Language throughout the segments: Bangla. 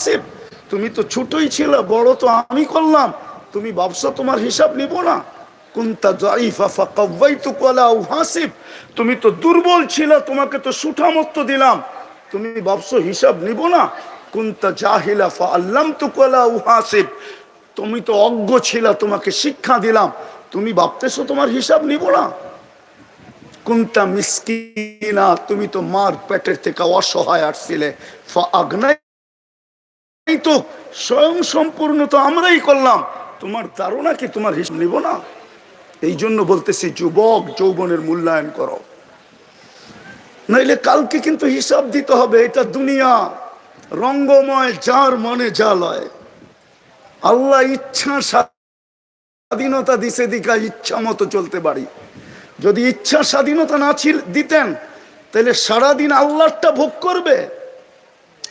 উহাসিব তুমি তো ছোটই ছিল, বড় তো আমি করলাম। তুমি ভাবছ তোমার হিসাব নিব না। কুন্তা জাইফা ফাকাওয়াইতুক ওয়ালা উহাসিব তুমি তো দুর্বল ছিল, তোমাকে তো সুঠামত্ত দিলাম। তুমি ভাবছ হিসাব নিব না। কুন্তা জাহিলা ফা আল্লামতুক ওয়ালা উহাসিব তুমি তো অজ্ঞ ছিল, তোমাকে শিক্ষা দিলাম। তুমি ভাবতেছো তোমার হিসাব নিব না? কুন্তা মিসকিনা, তুমি তো মার পেটের থেকে অসহায় আসছিলে ফা আগ্নাই এই তো স্বয়ং সম্পূর্ণ তো আমরাই করলাম। তোমার ধারণা কি? তোমার হিসাব নিব না? এই জন্য বলতেছি, যুবক যৌবনের মূল্যায়ন করো। নইলে কালকে কিন্তু হিসাব দিতে হবে, এটা দুনিয়া। রঙ্গময় যার মনে যা লয়। আল্লাহ ইচ্ছা স্বাধীনতা দিছে দিকা ইচ্ছা মতো চলতে পারি। যদি ইচ্ছা স্বাধীনতা না ছিল, দিতেন, তাহলে সারাদিন আল্লাহটা ভোগ করবে।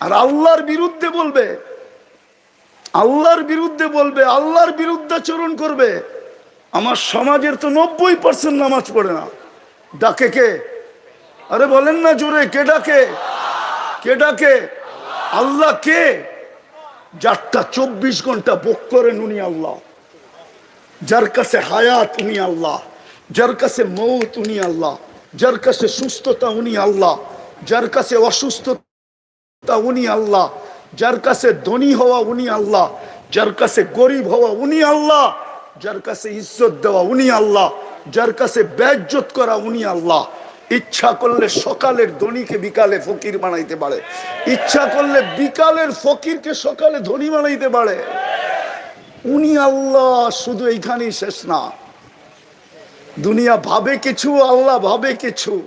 আর আল্লাহর বিরুদ্ধে বলবে আল্লাহর বিরুদ্ধে বলবে, আল্লাহর বিরুদ্ধে বিরুদ্ধাচরণ করবে। আমার সমাজের তো নব্বই পার্সেন্ট নামাজ পড়ে না। ডাকে কে? আরে বলেন না জোরে, কে ডাকে? কে ডাকে? আল্লাহ কে? যারটা চব্বিশ ঘণ্টা ভোগ করেন উনি আল্লাহ। যার কাছে হায়াত উনি আল্লাহ। যার কাছে মৌত উনি আল্লাহ। যার কাছে সুস্থতা উনি আল্লাহ। যার কাছে অসুস্থতা উনি আল্লাহ। যার কাছে ধনী হওয়া উনি আল্লাহ, যার কাছে গরিব হওয়া উনি আল্লাহ, যার কাছে ইজ্জত দেওয়া উনি আল্লাহ, যার কাছে ব্যাজ্জত করা উনি আল্লাহ। ইচ্ছা করলে সকালের ধনীকে বিকালে ফকির বানাইতে পারে। ইচ্ছা করলে বিকালের ফকিরকে সকালে ধনী বানাইতে পারে। উনি আল্লাহ শুধু এইখানেই শেষ না। দুনিয়া ভাবে কিছু, আল্লাহ ভাবে কিছু।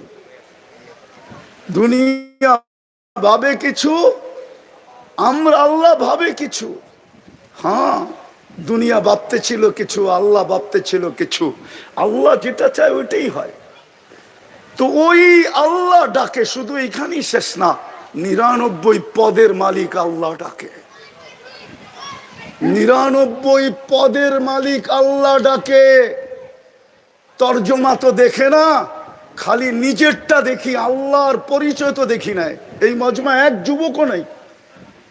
দুনিয়া ভাবে কিছু আমরা আল্লাহ ভাবে কিছু। হ্যাঁ দুনিয়া ভাবতে ছিল কিছু, আল্লাহ ভাবতে ছিল কিছু। আল্লাহ যেটা চায় ওইটাই হয়। তো ওই আল্লাহ ডাকে, শুধু এখানেই শেষ না, নিরানব্বই পদের মালিক আল্লাহ ডাকে। নিরানব্বই পদের মালিক আল্লাহ ডাকে। তর্জমা তো দেখে না, খালি নিজেরটা দেখি, আল্লাহর পরিচয় তো দেখি নাই। এই মজমা এক যুবকও নাই।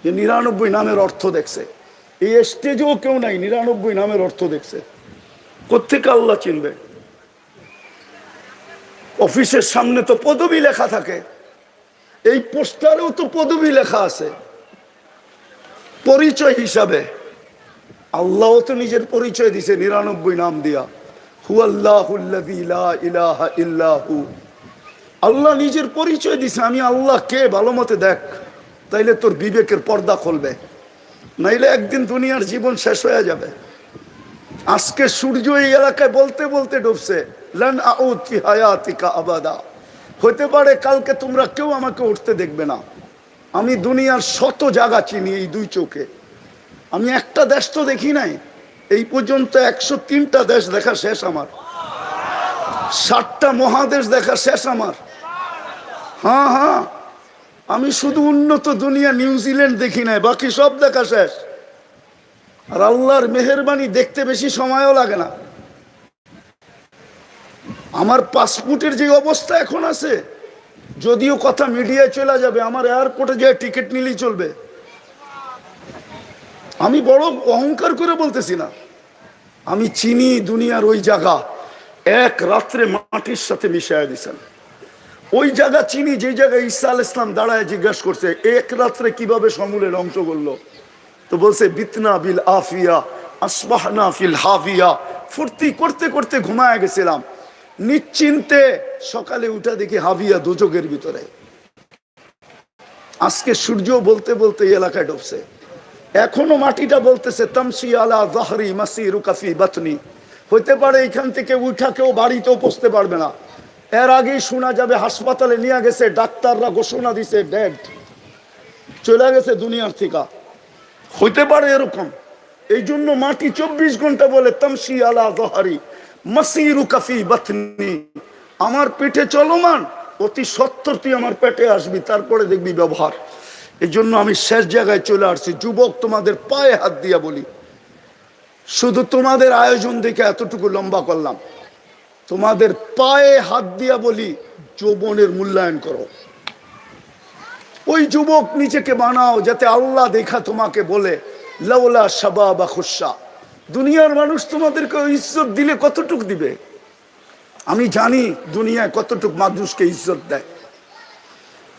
যে নিরানব্বই নামের অর্থ দেখছে। এই স্টেজেও কেউ নাই, নিরানব্বই নামের অর্থ দেখছে। কোথেকে আল্লাহ চিনবে? অফিসের সামনে তো পদবি লেখা থাকে। এই পোস্টারেও তো পদবি লেখা আছে। পরিচয় হিসাবে। আল্লাহ তো নিজের পরিচয় দিছে, নিরানব্বই নাম দিয়া। হু আল্লাহ আল্লাহ নিজের পরিচয় দিছে, আমি আল্লাহ কে, ভালো মতে দেখ। তাইলে তোর বিবেকের পর্দা খুলবে। নাইলে একদিন দুনিয়ার জীবন শেষ হয়ে যাবে। আজকে সূর্য এই এলাকায় বলতে বলতে ডুবছে আবাদা। হতে পারে কালকে তোমরা কেউ আমাকে উঠতে দেখবে না। আমি দুনিয়ার শত জায়গা চিনি এই দুই চোখে। আমি একটা দেশ তো দেখি নাই, এই পর্যন্ত একশো তিনটা দেশ দেখা শেষ আমার। ষাটটা মহাদেশ দেখা শেষ আমার। হ্যাঁ হ্যাঁ। আমি শুধু উন্নত দুনিয়া নিউজিল্যান্ড দেখি নাই, বাকি সব দেখা শেষ। আর আল্লাহর মেহরবানি দেখতে বেশি সময়ও লাগে না। আমার পাসপোর্টের যে অবস্থা এখন আছে, যদিও কথা মিডিয়ায় চলে যাবে, আমার এয়ারপোর্টে যে টিকিট নিলেই চলবে। আমি বড় অহংকার করে বলতেছি না। আমি চিনি দুনিয়ার ওই জায়গা, এক রাত্রে মাটির সাথে মিশাইয়া দিছেন। ওই জায়গা চিনি, যে জায়গায় ঈসা আল ইসলাম দাঁড়ায় জিজ্ঞাসা করছে, এক রাত্রে কীভাবে সমূলের অংশ করল তো বলছে, বিতনা বিল আফিয়া, আসবাহনা ফিল হাফিয়া। ফুর্তি করতে করতে ঘুমায় গেছিলাম। নিশ্চিন্তে সকালে উঠা দেখি হাবিয়া দুযোগের ভিতরে। আজকে সূর্য বলতে বলতে এলাকায় ডুবছে এখনও মাটিটা বলতেছে, তামসি আলা জাহরি মাসি রুকাফি বাতনি। হইতে পারে এখান থেকে উঠা কেউ বাড়িতেও পৌঁছতে পারবে না। এর আগেই শোনা যাবে, হাসপাতালে নিয়ে গেছে, ডাক্তাররা ঘোষণা দিছে ডেড চলে গেছে দুনিয়ার থেকে। হইতে পারে এরকম। এই জন্য মাটি চব্বিশ ঘণ্টা বলে, তামসি আলা জাহারি মাসিরু কাফি বাতনি। আমার পেটে চলমান, অতি সত্তর তুই আমার পেটে আসবি, তারপরে দেখবি ব্যবহার। এই জন্য আমি শেষ জায়গায় চলে আসছি। যুবক তোমাদের পায়ে হাত দিয়া বলি। শুধু তোমাদের আয়োজন দেখে এতটুকু লম্বা করলাম। তোমাদের পায়ে হাত দিয়া বলি, যৌবনের মূল্যায়ন করো। ওই যুবক নিজেকে বানাও, যাতে আল্লাহ দেখা তোমাকে বলে, লাউলা সাবা বা খুশা। দুনিয়ার মানুষ তোমাদেরকে ইজ্জত দিলে কতটুক দিবে? আমি জানি দুনিয়ায় কতটুক মানুষকে ইজ্জত দেয়।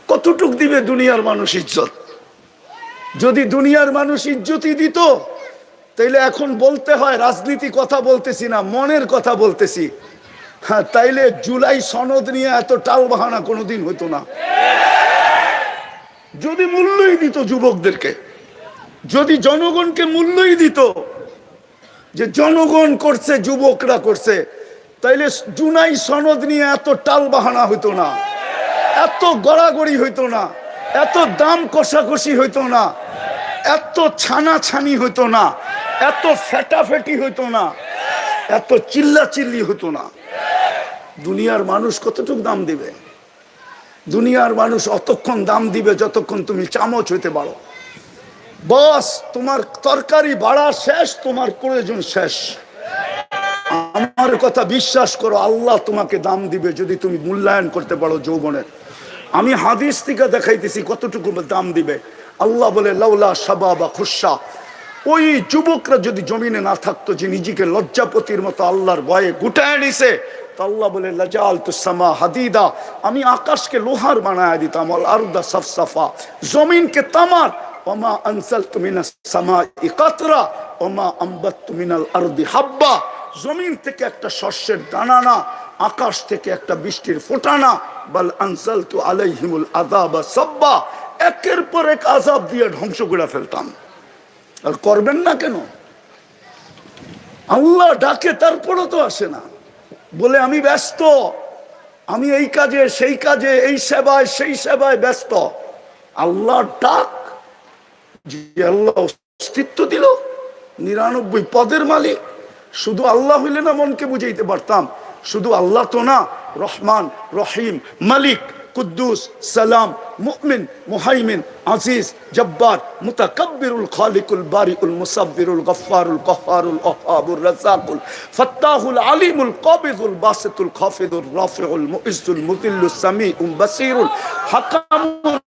কতটুক দিবে দুনিয়ার মানুষ ইজ্জত? যদি দুনিয়ার মানুষ ইজ্জতই দিত, তাইলে এখন বলতে হয়, রাজনীতি কথা বলতেছি না, মনের কথা বলতেছি। হ্যাঁ তাইলে জুলাই সনদ নিয়ে এত টাল বাহানা কোনোদিন হতো না। যদি মূল্যই দিত যুবকদেরকে, যদি জনগণকে মূল্যই দিত যে জনগণ করছে, যুবকরা করছে, তাইলে জুনাই সনদ নিয়ে এত টাল বাহানা হইতো না, এত গড়াগড়ি হইতো না, এত দাম কষাকষি হইতো না, এত ছানা ছানি হইতো না, এত ফেটাফেটি হইতো না, এত চিল্লা চিল্লি হতো না। দুনিয়ার মানুষ কতটুক দাম দিবে? দুনিয়ার মানুষ অতক্ষণ দাম দিবে যতক্ষণ তুমি চামচ হইতে পারো। বস, তোমার তরকারি বাড়া শেষ, তোমার প্রয়োজন শেষ। আমার কথা বিশ্বাস করো, আল্লাহ তোমাকে দাম দিবে যদি তুমি মূল্যায়ন করতে পারো যৌবনের আমি হাদিস থেকে দেখাইতেছি কতটুকু দাম দিবে। আল্লাহ বলে, লাউলা সাবা বা খুশা। ওই যুবকরা যদি জমিনে না থাকতো, যে নিজেকে লজ্জাপতির মতো আল্লাহর ভয়ে গুটায় নিছে আল্লাহ বলে লাজাল তুসামা হাদিদা। আমি আকাশকে লোহার বানায় দিতাম আল আরদা সফসফা। জমিনকে তামার। ওমা আনসাল তুমিনা সামা ইকাতরা ওমা আম্বাত তুমিনাল আরদি হাব্বা। জমিন থেকে একটা শস্যের দানা না আকাশ থেকে একটা বৃষ্টির ফোটানা, বাল আনসাল তু আলাইহিমুল আদাবা সব্বা। একের পর এক আজাব দিয়ে ধ্বংস করে ফেলতাম। আর করবেন না কেন? আল্লাহ ডাকে, তারপরও তো আসে না। বলে আমি ব্যস্ত। আমি এই কাজে, সেই কাজে, এই সেবায়, সেই সেবায় ব্যস্ত। আল্লাহ ডাক আল্লাহ অস্তিত্ব দিল, নিরানব্বই পদের মালিক। শুধু আল্লাহ হইলে না মনকে বুঝাইতে পারতাম। শুধু আল্লাহ তো না, রহমান, রহিম, মালিক। কুদ্দুস, সালাম, মুমিন, মুহাইমিন, আজিজ, জব্বার, মুতাকাব্বিরুল খালিকুল বারিউল মুসাব্বিরুল গফফারুল কহ্হারুল ওহাবুর রাজ্জাকুল ফাত্তাহুল আলিমুল কাবিদুল বাসিতুল খাফিদুর রাফিউল মুইজ্জুল মুদিল্লুস সামিউম বাসিরুল হাকামুল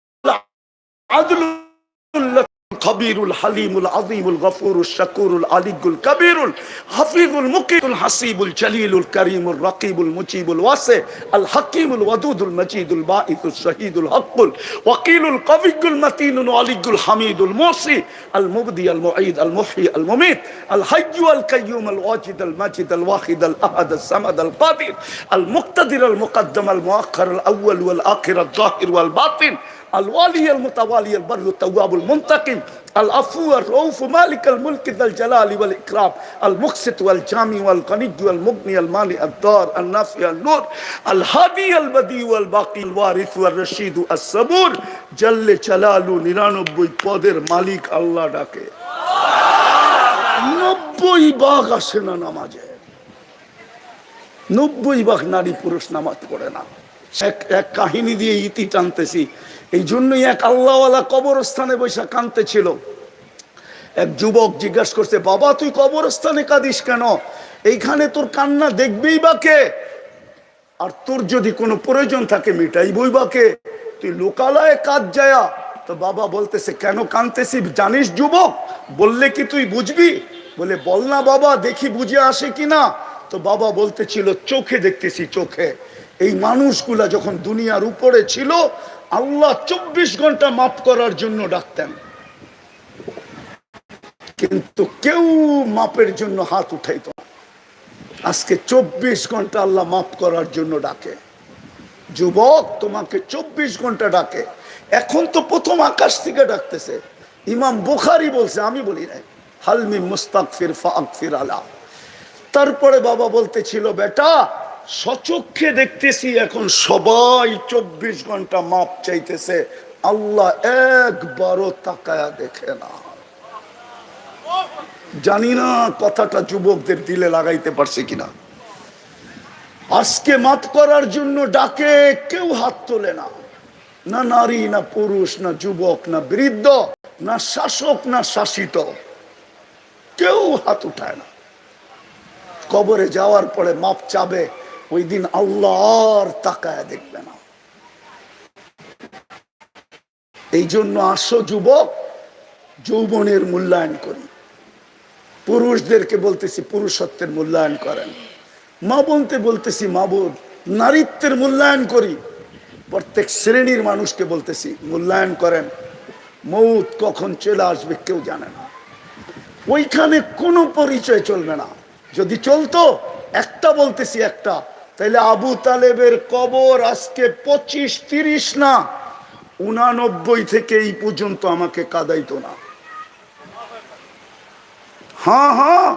আদলুল الخبير الحليم العظيم الغفور الشكور العلي الكبير الحفيظ المقيم الحسيب الجليل الكريم الرقيب المجيب الواسع الحكيم الودود المجيد الباعث الشهيد الحق الوكيل القوي المتين العلي الحميد الموصي المبدي المعيد المحيي المميت الحي القيوم الواجد الماجد الواحد الأحد الصمد القادر المقتدر المقدم المؤخر الأول والآخر الظاهر والباطن আল ওয়ালিয়াল মুতাওয়ালিয়াল বারু তাওয়াবুল মুনতাকিম আল আফু আর রৌফ মালিক আল মুলক আল জালাল ওয়াল ইকরাম আল মুকসিত ওয়াল জামি ওয়াল কানিজ ওয়াল মুগনি আল মানি আল দার আল নাফি আল নূর আল হাদি আল বদি ওয়াল পদের মালিক আল্লাহ ডাকে নব্বই বাঘ আসে না নামাজে নব্বই ভাগ নারী পুরুষ নামাজ পড়ে না এক এক কাহিনী দিয়ে ইতি টানতেছি এই জন্যই এক আল্লাহওয়ালা কবরস্থানে বৈশা কানতে ছিল এক যুবক জিজ্ঞাসা করছে, বাবা, তুই কবরস্থানে কাঁদিস কেন? এইখানে তোর কান্না দেখবেই বা কে? আর তোর যদি কোনো প্রয়োজন থাকে, মিটাইবই বা কে? তুই লোকালয়ে কাজ যায়া। তো বাবা বলতেছে, কেন কানতেছি জানিস যুবক, বললে কি তুই বুঝবি? বলে, বল না বাবা, দেখি বুঝে আসে কি না? তো বাবা বলতেছিল, চোখে দেখতেছি, চোখে। এই মানুষগুলা যখন দুনিয়ার উপরে ছিল আল্লাহ চব্বিশ ঘণ্টা মাফ করার জন্য ডাকতেন। কিন্তু কেউ মাপের জন্য হাত উঠাইতো না। আজকে চব্বিশ ঘণ্টা আল্লাহ মাফ করার জন্য ডাকে। যুবক তোমাকে চব্বিশ ঘণ্টা ডাকে। এখন তো প্রথম আকাশ থেকে ডাকতেছে। ইমাম বুখারি বলছে, আমি বলি নাই। হালমি মুস্তাক ফির ফির আলা। তারপরে বাবা বলতেছিল, বেটা সচক্ষে দেখতেছি এখন সবাই চব্বিশ ঘণ্টা মাপ চাইতেছে। আল্লাহ একবারও তাকায়া দেখে না। জানি না কথাটা যুবকদের দিলে লাগাইতে পারছে কিনা। আজকে মাপ করার জন্য ডাকে কেউ হাত তোলে না। না নারী, না পুরুষ, না যুবক, না বৃদ্ধ, না শাসক, না শাসিত। কেউ হাত উঠায় না। কবরে যাওয়ার পরে মাপ চাবে ওই দিন আল্লাহ আর তাকায় দেখবে না। এই জন্য আসো যুবক, যৌবনের মূল্যায়ন করি। পুরুষদেরকে বলতেছি পুরুষত্বের মূল্যায়ন করেন। মা বলতে বলতেছি মা বোন, নারীত্বের মূল্যায়ন করি। প্রত্যেক শ্রেণির মানুষকে বলতেছি মূল্যায়ন করেন। মৌত কখন চলে আসবে কেউ জানে না। ওইখানে কোনো পরিচয় চলবে না। যদি চলতো, একটা বলতেছি একটা। তাইলে আবু তালেবের কবর আজকে পঁচিশ, তিরিশ না? উনানব্বই থেকে এই পর্যন্ত আমাকে কাদাইতো না। হ্যাঁ হ্যাঁ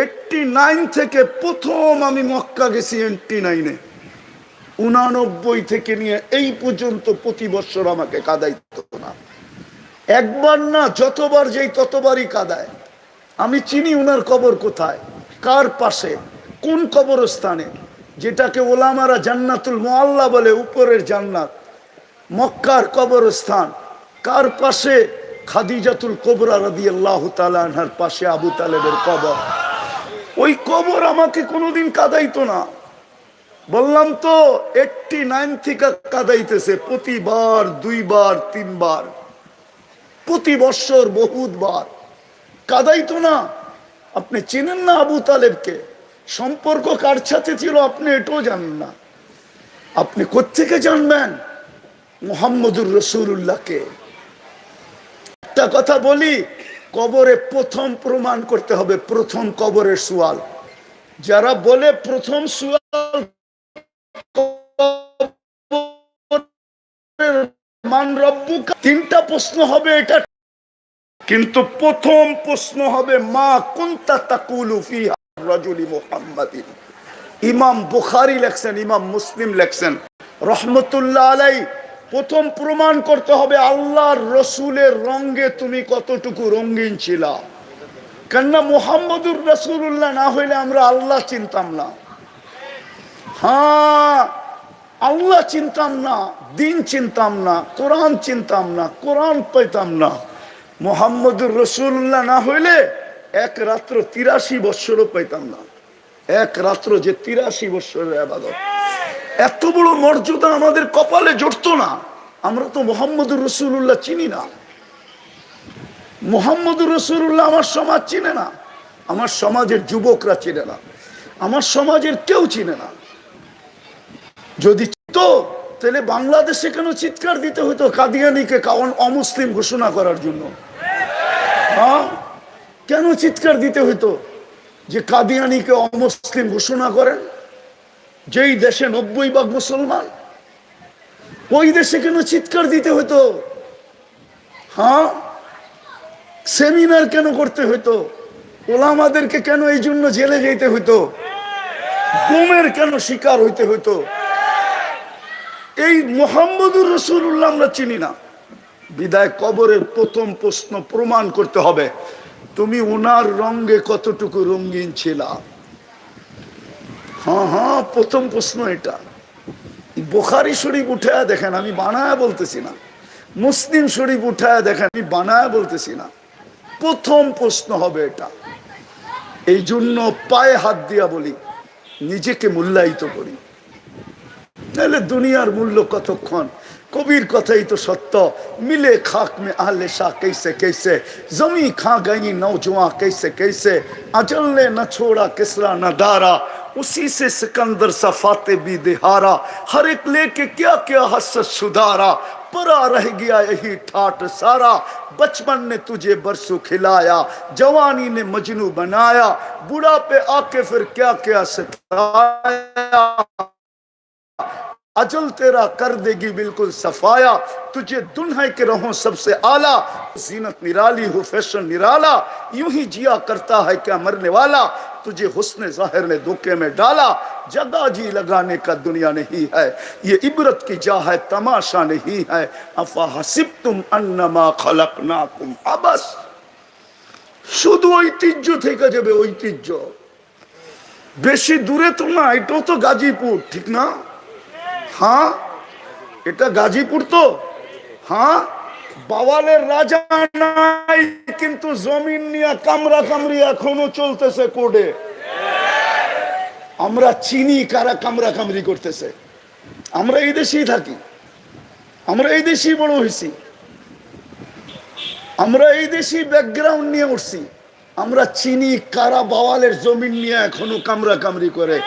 এইটটি নাইন থেকে প্রথম আমি মক্কা গেছি এইটটি নাইনে। উনানব্বই থেকে নিয়ে এই পর্যন্ত প্রতি বছর আমাকে কাদাইতো না। একবার না, যতবার যেই ততবারই কাদায়। আমি চিনি উনার কবর কোথায়, কার পাশে, কোন কবরস্থানে। যেটাকে ওলামারা জান্নাতুল মোয়াল্লা বলে, উপরের জান্নাত, মক্কার কবরস্থান, কার পাশে? খাদিজাতুল কোবরা রাদি আল্লাহ পাশে আবু তালেবের কবর। ওই কবর আমাকে কোনোদিন কাদাইতো না। বললাম তো এইটটি নাইন থেকে কাদাইতেছে, প্রতিবার, দুইবার, তিনবার, প্রতি বৎসর বহুতবার। কাদাইতো না। আপনি চেনেন না আবু তালেবকে? সম্পর্ক কার সাথে ছিল আপনি এটাও জানেন না। আপনি কোথেকে জানবেন? মোহাম্মদুর রসুল্লাহকে একটা কথা বলি, কবরে প্রথম প্রমাণ করতে হবে, প্রথম কবরের সুয়াল। যারা বলে প্রথম সুয়াল মান রব্বুকা, তিনটা প্রশ্ন হবে এটা। কিন্তু প্রথম প্রশ্ন হবে, মা কুন্তা তাকুলু ফি রাজুলি ইমাম বুখারি লেখছেন, ইমাম মুসলিম লেখছেন। রহমতুল্লাহ আলাই, প্রথম প্রমাণ করতে হবে, আল্লাহর রসুলের রঙ্গে তুমি কতটুকু রঙ্গিন ছিলা। কেননা মুহাম্মদুর রসুল্লাহ না হইলে আমরা আল্লাহ চিনতাম না। হ্যাঁ আল্লাহ চিনতাম না, দিন চিনতাম না, কোরআন চিনতাম না, কোরআন পাইতাম না। মোহাম্মদুর রসুল্লাহ না হইলে এক রাত্র তিরাশি বৎসরও পাইতাম না। এক রাত্র যে তিরাশি বৎসরের আবাদত। এত বড় মর্যাদা আমাদের কপালে জড়তো না। আমরা তো মোহাম্মদুর রসুল্লাহ চিনি না। মোহাম্মদুর রসুল্লাহ আমার সমাজ চিনে না। আমার সমাজের যুবকরা চিনে না। আমার সমাজের কেউ চিনে না। যদি তো তাহলে বাংলাদেশে কেন চিৎকার দিতে হতো কাদিয়ানিকে কারণ অমুসলিম ঘোষণা করার জন্য? হ্যাঁ? কেন চিৎকার দিতে হতো যে কাদিয়ানিকে অমুসলিম ঘোষণা করেন, যেই দেশে নব্বই ভাগ মুসলমান, ওই দেশে কেন চিৎকার দিতে হতো হ্যাঁ? সেমিনার কেন করতে হতো ওলামাদেরকে কেন এই জন্য জেলে যেতে হতো গুমের কেন শিকার হইতে হতো এই মোহাম্মদুর রসুল্লাহ আমরা চিনি না। বিদায় কবরের প্রথম প্রশ্ন প্রমাণ করতে হবে। তুমি ওনার রঙ্গে কতটুকু রঙিন ছিলা? হ্যাঁ হ্যাঁ প্রথম প্রশ্ন এটা। বোখারি শরীফ উঠায় দেখেন, আমি বানায় বলতেছি না। মুসলিম শরীফ উঠায় দেখেন, আমি বানায় বলতেছি না। প্রথম প্রশ্ন হবে এটা। এই জন্য পায়ে হাত দিয়া বলি, নিজেকে মূল্যায়িত করি। তাহলে দুনিয়ার মূল্য কতক্ষণ কবির কথাই তো সত্য মিলে খাক में आहले शाह कैसे कैसे जमी खा गई नौजवान कैसे कैसे अजल ने न छोड़ा किसरा न दारा उसी से सिकंदर सा फाते भी दिहारा हर एक लेके क्या क्या हसत सुधारा परा रह गया यही ठाट सारा बचपन ने तुझे बरसों खिलाया जवानी ने मजनू बनाया बुढ़ा पे आके फिर क्या क्या सिखाया अजल तेरा कर देगी बिल्कुल सफाया तुझे दुल्हा के रहो सबसे आला जीनत निराली हो फैशन निराला यूं ही जिया करता है क्या मरने वाला तुझे हुस्न जाहिर ने धोखे में डाला जगह जी लगाने का दुनिया नहीं है ये इबरत की जा है तमाशा नहीं है अफा हसिब तुम अन्नमा खलक ना तुम अबस শুধু ঐতিহ্য থেকে যাবে ঐতিহ্য বেশি দূরে তো না এটাও তো গাজীপুর ঠিক না হ্যাঁ? এটা গাজীপুর তো। হ্যাঁ? বাওয়ালের রাজা নাই, কিন্তু জমিন নিয়ে কামরা কামড়ি এখনও চলতেছে কোডে। আমরা চিনি কারা কামরা কামড়ি করতেছে। আমরা এই দেশেই থাকি। আমরা এই দেশেই বড় হয়েছি। আমরা এই দেশি ব্যাকগ্রাউন্ড নিয়ে উঠছি। আমরা চিনি কারা বাওয়ালের জমিন নিয়ে এখনও কামরা কামড়ি করে।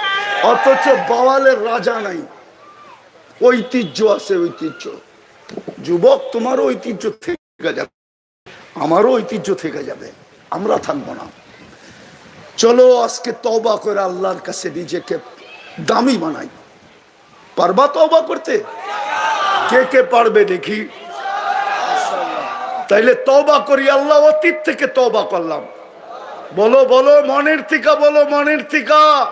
অথচ বাওয়ালের রাজা নাই। ঐতিহ্য আছে, ঐতিহ্য। যুবক, তোমারও ঐতিহ্য থেকে যাবে। আমারও ঐতিহ্য থেকে যাবে। আমরা থাকব না। চলো আজকে তবা করে আল্লাহর কাছে নিজেকে দামি বানাই। পারবা তবা করতে? কে কে পারবে দেখি? তাইলে তবা করি আল্লাহ, অতীত থেকে তবা করলাম। বলো বলো, মনের থিকা, বলো, মনের থিকা।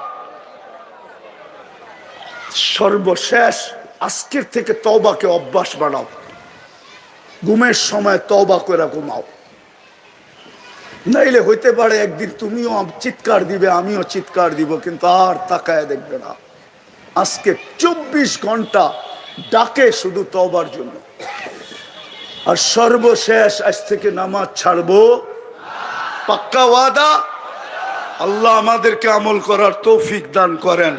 সর্বশেষ আজকের থেকে তবাকে অভ্যাস বানাও। ঘুমের সময় তবা করে ঘুমাও। নাইলে হইতে পারে একদিন তুমিও চিৎকার দিবে, আমিও চিৎকার দিব, কিন্তু আর তাকায় দেখবে না। আজকে চব্বিশ ঘণ্টা ডাকে শুধু তবার জন্য। আর সর্বশেষ আজ থেকে নামাজ ছাড়বো। পাক্কা ওয়াদা? আল্লাহ আমাদেরকে আমল করার তৌফিক দান করেন।